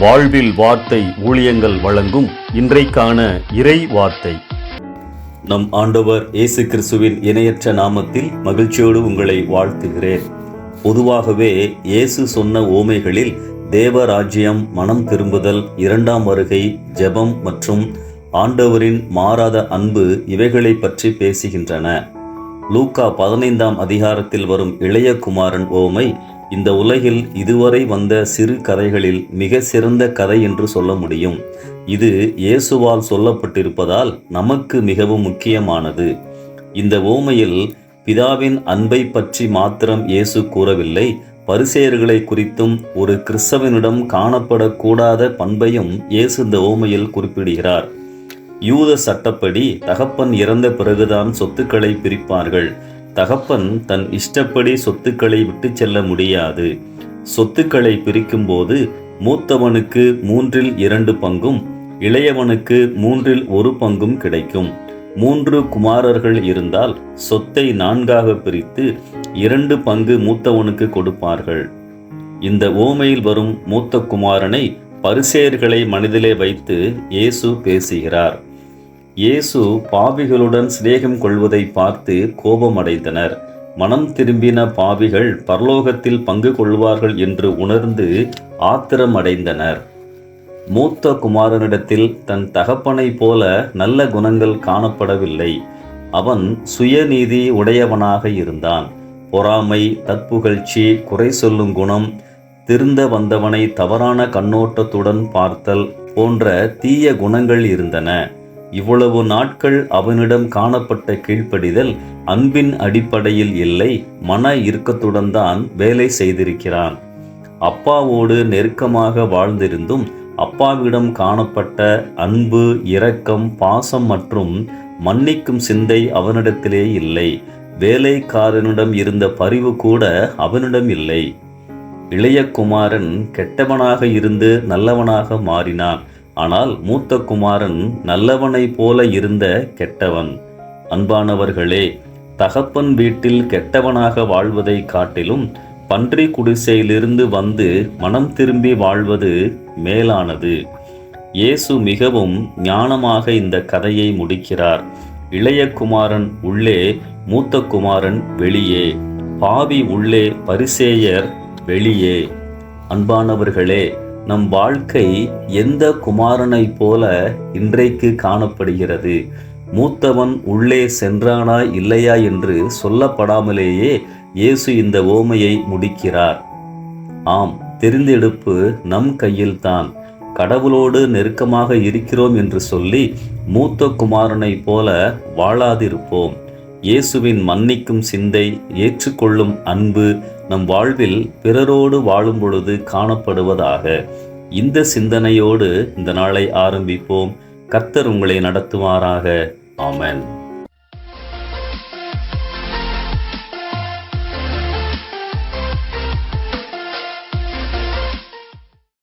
வாழ்வில் வார்த்தை ஊழியங்கள் வழங்கும் இன்றைக்கான இறை வார்த்தை. நம் ஆண்டவர் இயேசு கிறிஸ்துவின் இணையற்ற நாமத்தில் மகிழ்ச்சியோடு உங்களை வாழ்த்துகிறேன். பொதுவாகவே இயேசு சொன்ன ஓமைகளில் தேவராஜ்யம் மனம் திரும்புதல் இரண்டாம் வருகை ஜெபம் மற்றும் ஆண்டவரின் மாறாத அன்பு இவைகளை பற்றி பேசுகின்றன. லூக்கா பதினைந்தாம் அதிகாரத்தில் வரும் இளைய குமாரன் ஓமை இந்த உலகில் இதுவரை வந்த சிறு கதைகளில் மிக சிறந்த கதை என்று சொல்ல முடியும். இது இயேசுவால் சொல்லப்பட்டிருப்பதால் நமக்கு மிகவும் முக்கியமானது. இந்த ஓமையில் பிதாவின் அன்பை பற்றி மாத்திரம் இயேசு கூறவில்லை. பரிசேயர்களை குறித்தும் ஒரு கிறிஸ்தவனிடம் காணப்படக்கூடாத பண்பையும் இயேசு இந்த ஓமையில் குறிப்பிடுகிறார். யூத சட்டப்படி தகப்பன் இறந்த பிறகுதான் சொத்துக்களை பிரிப்பார்கள். தகப்பன் தன் இஷ்டப்படி சொத்துக்களை விட்டு செல்ல முடியாது. சொத்துக்களை பிரிக்கும்போது மூத்தவனுக்கு மூன்றில் இரண்டு பங்கும் இளையவனுக்கு மூன்றில் ஒரு பங்கும் கிடைக்கும். மூன்று குமாரர்கள் இருந்தால் சொத்தை நான்காக பிரித்து இரண்டு பங்கு மூத்தவனுக்கு கொடுப்பார்கள். இந்த ஓமையில் வரும் மூத்த குமாரனை பரிசேயர்களை மனதிலே வைத்து இயேசு பேசுகிறார். இயேசு பாவிகளுடன் சிநேகம் கொள்வதை பார்த்து கோபமடைந்தனர். மனம் திரும்பின பாவிகள் பரலோகத்தில் பங்கு கொள்வார்கள் என்று உணர்ந்து ஆத்திரமடைந்தனர். மூத்த குமாரனிடத்தில் தன் தகப்பனைப் போல நல்ல குணங்கள் காணப்படவில்லை. அவன் சுயநீதி உடையவனாக இருந்தான். பொறாமை தற்புகழ்ச்சி குறை சொல்லும் குணம் திருந்த வந்தவனை தவறான கண்ணோட்டத்துடன் பார்த்தல் போன்ற தீய குணங்கள் இருந்தன. இவ்வளவு நாட்கள் அவனிடம் காணப்பட்ட கீழ்ப்படிதல் அன்பின் அடிப்படையில் இல்லை மன இறுக்கத்துடன் தான் வேலை செய்திருக்கிறான். அப்பாவோடு நெருக்கமாக வாழ்ந்திருந்தும் அப்பாவிடம் காணப்பட்ட அன்பு இரக்கம் பாசம் மற்றும் மன்னிக்கும் சிந்தை அவனிடத்திலே இல்லை. வேலைக்காரனிடம் இருந்த பரிவு கூட அவனிடம் இல்லை. இளைய குமாரன் கெட்டவனாக இருந்து நல்லவனாக மாறினான். ஆனால் மூத்த குமாரன் நல்லவனைப் போல இருந்த கெட்டவன். அன்பானவர்களே தகப்பன் வீட்டில் கெட்டவனாக வாழ்வதை காட்டிலும் பன்றி குடிசையிலிருந்து வந்து மனம் திரும்பி வாழ்வது மேலானது. இயேசு மிகவும் ஞானமாக இந்த கதையை முடிக்கிறார். இளைய குமாரன் உள்ளே மூத்த குமாரன் வெளியே பாவி உள்ளே பரிசேயர் வெளியே. அன்பானவர்களே நம் வாழ்க்கை எந்த குமாரனைப் போல இன்றைக்கு காணப்படுகிறது? மூத்தவன் உள்ளே சென்றானா இல்லையா என்று சொல்லப்படாமலேயே இயேசு இந்த ஓமையை முடிக்கிறார். ஆம் தெரிந்தெடுப்பு நம் கையில்தான். கடவுளோடு நெருக்கமாக இருக்கிறோம் என்று சொல்லி மூத்த குமாரனைப் போல வாழாதிருப்போம். இயேசுவின் மன்னிக்கும் சிந்தை ஏற்றுக்கொள்ளும் அன்பு நம் வாழ்வில் பிறரோடு வாழும் பொழுது காணப்படுவதாக. இந்த சிந்தனையோடு இந்த நாளை ஆரம்பிப்போம். கர்த்தர் உங்களை நடத்துவாராக ஆமன்.